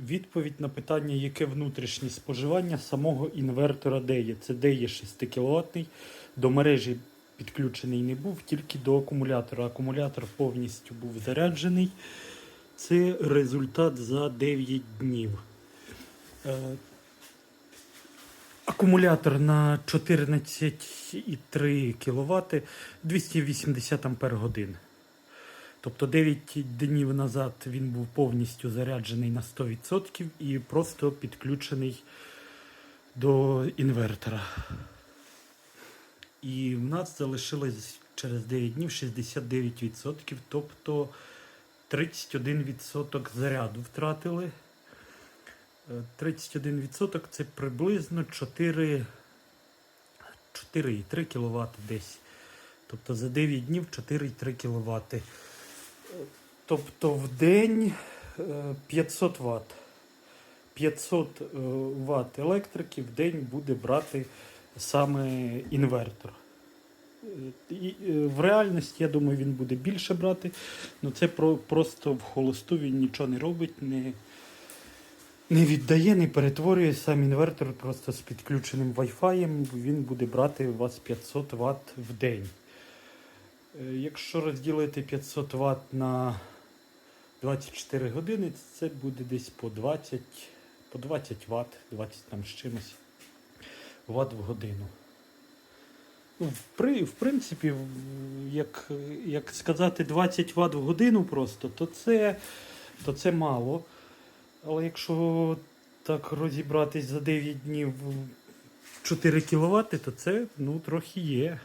Відповідь на питання, яке внутрішнє споживання самого інвертора DEA. Це DEA 6 кВт. До мережі підключений не був, тільки до акумулятора. Акумулятор повністю був заряджений. Це результат за 9 днів. Е, Акумулятор на 14,3 кВт 280 Ампер годин. Тобто 9 днів назад він був повністю заряджений на 100% і просто підключений до інвертора. І в нас залишилось через 9 днів 69%, тобто 31% заряду втратили. Е, 31% це приблизно 4, 4,3 кВт десь. Тобто за 9 днів 4,3 кВт. Тобто в день е, 500 Вт. 500 Вт електрики в день буде брати саме інвертор. Е, І, е, в реальності, я думаю, він буде більше брати. але це про, просто в холосту він нічого не робить, не, не віддає, не перетворює сам інвертор просто з підключеним Wi-Fi. Він буде брати у вас 500 Вт в день. Е, Якщо розділити 500 Вт на 24 години, це буде десь по 20, по 20 Вт, 20 там з чимось Вт в годину. Ну, при, в принципі, як, як сказати 20 Вт в годину просто, то це, то це мало. Але якщо так розібратись за 9 днів 4 кВт, то це ну, трохи є.